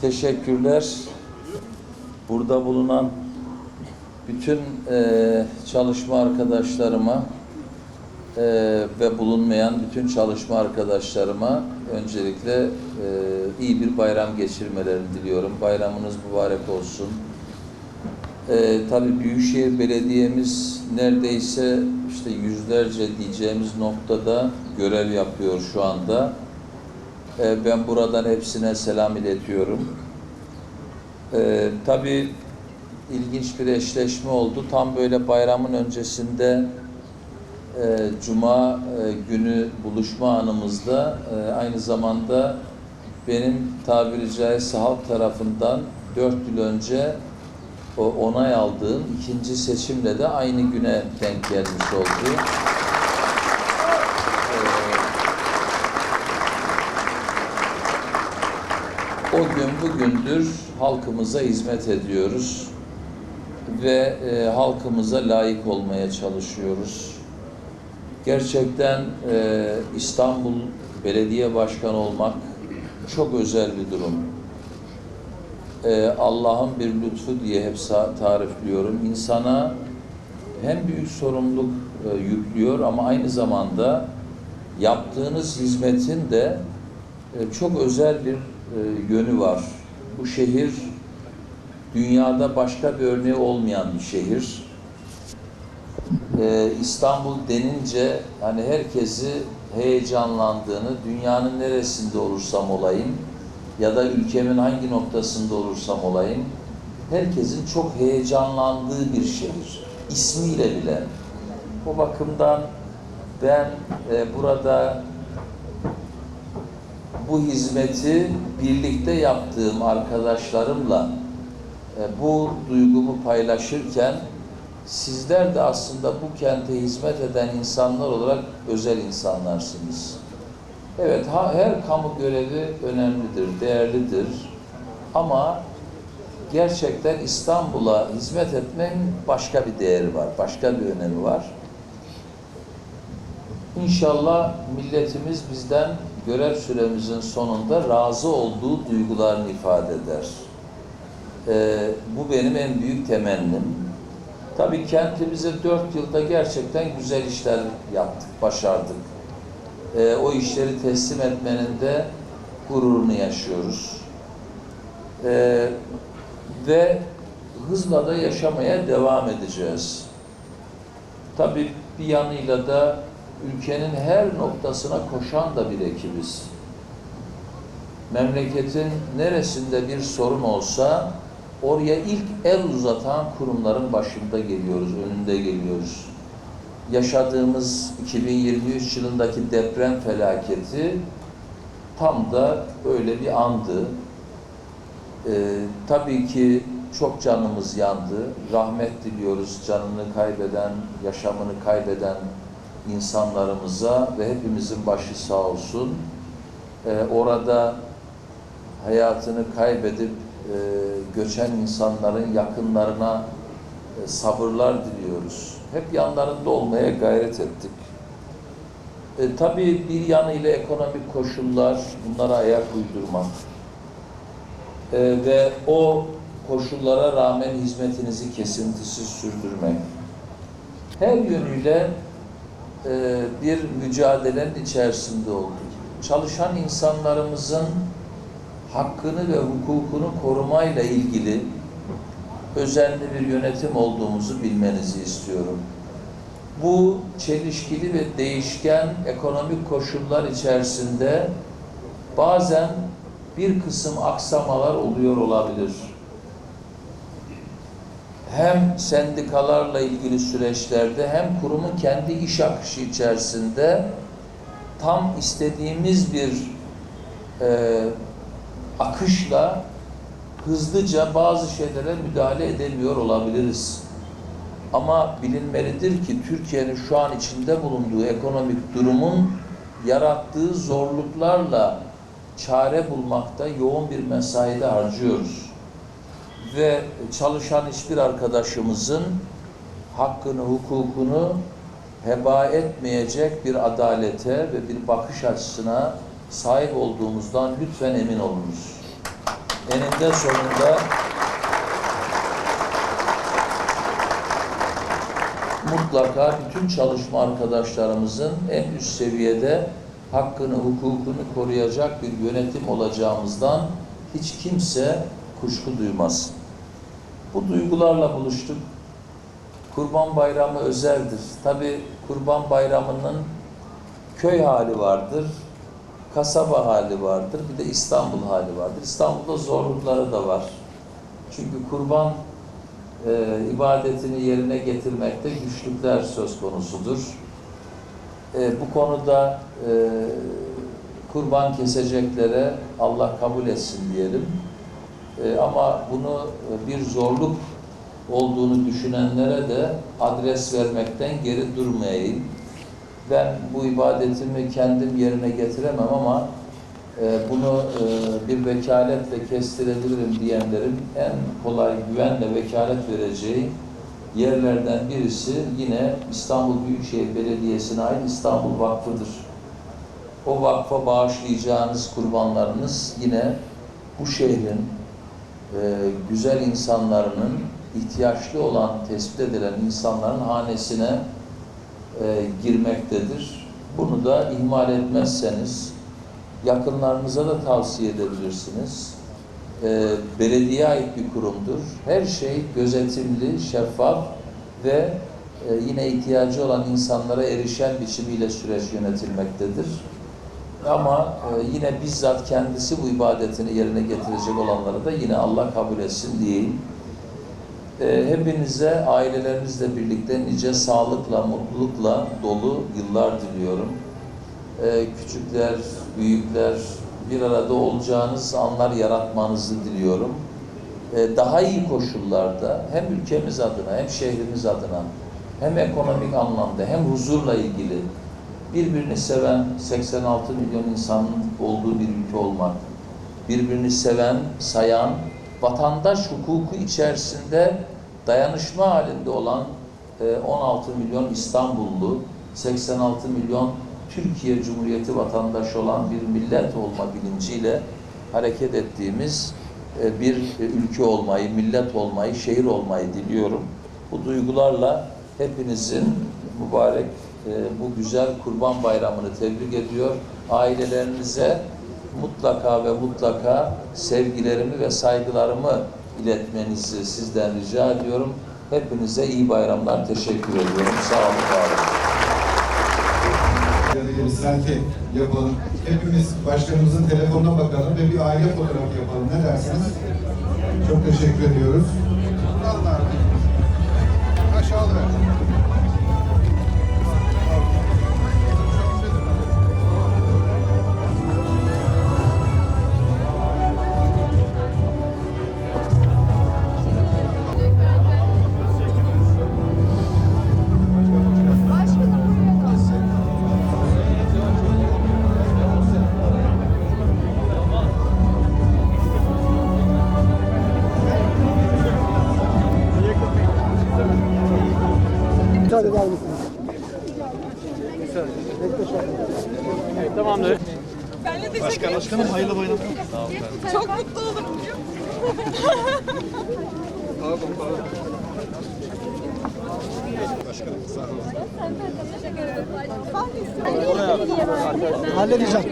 Teşekkürler. Burada bulunan bütün e, çalışma arkadaşlarıma e, ve bulunmayan bütün çalışma arkadaşlarıma öncelikle e, iyi bir bayram geçirmelerini diliyorum. Bayramınız mübarek olsun. E, tabii Büyükşehir Belediye'miz neredeyse işte yüzlerce diyeceğimiz noktada görev yapıyor şu anda. E, ben buradan hepsine selam iletiyorum. E, tabii ilginç bir eşleşme oldu. Tam böyle bayramın öncesinde e, Cuma e, günü buluşma anımızda e, aynı zamanda benim tabiri caizse halk tarafından dört yıl önce o onay aldığım ikinci seçimle de aynı güne denk gelmiş oldu. O gün bugündür halkımıza hizmet ediyoruz ve e, halkımıza layık olmaya çalışıyoruz. Gerçekten e, İstanbul Belediye Başkanı olmak çok özel bir durum. E, Allah'ın bir lütfu diye hep tarifliyorum. İnsana hem büyük sorumluluk e, yüklüyor ama aynı zamanda yaptığınız hizmetin de e, çok özel bir e, yönü var. Bu şehir dünyada başka bir örneği olmayan bir şehir. E, İstanbul denince hani herkesi heyecanlandığını, dünyanın neresinde olursam olayım ya da ülkemin hangi noktasında olursam olayım, herkesin çok heyecanlandığı bir şehir. İsmiyle bile. O bakımdan ben e, burada bu hizmeti birlikte yaptığım arkadaşlarımla e, bu duygumu paylaşırken sizler de aslında bu kente hizmet eden insanlar olarak özel insanlarsınız. Evet, her kamu görevi önemlidir, değerlidir. Ama gerçekten İstanbul'a hizmet etmenin başka bir değeri var, başka bir önemi var. İnşallah milletimiz bizden görev süremizin sonunda razı olduğu duygularını ifade eder. Ee, bu benim en büyük temennim. Tabii kentimize dört yılda gerçekten güzel işler yaptık, başardık. Ee, o işleri teslim etmenin de gururunu yaşıyoruz. Ee, ve hızla da yaşamaya devam edeceğiz. Tabii bir yanıyla da ülkenin her noktasına koşan da bir ekibiz. Memleketin neresinde bir sorun olsa oraya ilk el uzatan kurumların başında geliyoruz, önünde geliyoruz. Yaşadığımız 2023 yılındaki deprem felaketi tam da öyle bir andı. Ee, tabii ki çok canımız yandı. Rahmet diliyoruz canını kaybeden, yaşamını kaybeden insanlarımıza ve hepimizin başı sağ olsun. Ee, orada hayatını kaybedip e, göçen insanların yakınlarına e, sabırlar diliyoruz. Hep yanlarında olmaya gayret ettik. E, tabii bir yanıyla ekonomik koşullar, bunlara ayak uydurmak e, ve o koşullara rağmen hizmetinizi kesintisiz sürdürmek. Her yönüyle e, bir mücadelenin içerisinde olduk. Çalışan insanlarımızın hakkını ve hukukunu korumayla ilgili özenli bir yönetim olduğumuzu bilmenizi istiyorum. Bu çelişkili ve değişken ekonomik koşullar içerisinde bazen bir kısım aksamalar oluyor olabilir. Hem sendikalarla ilgili süreçlerde hem kurumun kendi iş akışı içerisinde tam istediğimiz bir e, akışla hızlıca bazı şeylere müdahale edemiyor olabiliriz. Ama bilinmelidir ki Türkiye'nin şu an içinde bulunduğu ekonomik durumun yarattığı zorluklarla çare bulmakta yoğun bir mesaide harcıyoruz. Ve çalışan hiçbir arkadaşımızın hakkını, hukukunu heba etmeyecek bir adalete ve bir bakış açısına sahip olduğumuzdan lütfen emin olunuz. eninde sonunda mutlaka bütün çalışma arkadaşlarımızın en üst seviyede hakkını, hukukunu koruyacak bir yönetim olacağımızdan hiç kimse kuşku duymaz. Bu duygularla buluştuk. Kurban Bayramı özeldir. Tabi Kurban Bayramı'nın köy hali vardır, kasaba hali vardır, bir de İstanbul hali vardır. İstanbul'da zorlukları da var. Çünkü kurban e, ibadetini yerine getirmekte güçlükler söz konusudur. E, bu konuda e, kurban keseceklere Allah kabul etsin diyelim. E, ama bunu e, bir zorluk olduğunu düşünenlere de adres vermekten geri durmayayım. Ben bu ibadetimi kendim yerine getiremem ama e, bunu e, bir vekaletle kestirebilirim diyenlerin en kolay güvenle vekalet vereceği yerlerden birisi yine İstanbul Büyükşehir Belediyesi'ne ait İstanbul Vakfı'dır. O vakfa bağışlayacağınız kurbanlarınız yine bu şehrin e, güzel insanlarının ihtiyaçlı olan tespit edilen insanların hanesine e, girmektedir. Bunu da ihmal etmezseniz yakınlarınıza da tavsiye edebilirsiniz. E, belediye ait bir kurumdur. Her şey gözetimli, şeffaf ve e, yine ihtiyacı olan insanlara erişen biçimiyle süreç yönetilmektedir. Ama e, yine bizzat kendisi bu ibadetini yerine getirecek olanları da yine Allah kabul etsin diyeyim. E, hepinize ailelerinizle birlikte nice sağlıkla, mutlulukla dolu yıllar diliyorum. E, küçükler, büyükler bir arada olacağınız anlar yaratmanızı diliyorum. E, daha iyi koşullarda hem ülkemiz adına hem şehrimiz adına hem ekonomik anlamda hem huzurla ilgili birbirini seven 86 milyon insanın olduğu bir ülke olmak, birbirini seven, sayan, vatandaş hukuku içerisinde dayanışma halinde olan e, 16 milyon İstanbullu, 86 milyon Türkiye Cumhuriyeti vatandaşı olan bir millet olma bilinciyle hareket ettiğimiz e, bir ülke olmayı, millet olmayı, şehir olmayı diliyorum. Bu duygularla hepinizin mübarek e, bu güzel Kurban Bayramı'nı tebrik ediyor. Ailelerinize mutlaka ve mutlaka sevgilerimi ve saygılarımı iletmenizi sizden rica ediyorum. Hepinize iyi bayramlar. Teşekkür ediyorum. Sağ olun, var olun. Bir yapalım. Hepimiz başkanımızın telefonuna bakalım ve bir aile fotoğrafı yapalım. Ne dersiniz? Çok teşekkür ediyoruz. Kurallar. Müsaade eder misiniz? Tamamdır. Ben de teşekkür ederim. Başkanım hayırlı bayram. Çok mutlu oldum bugün. Başkanım sağ olun. Halledeceğim.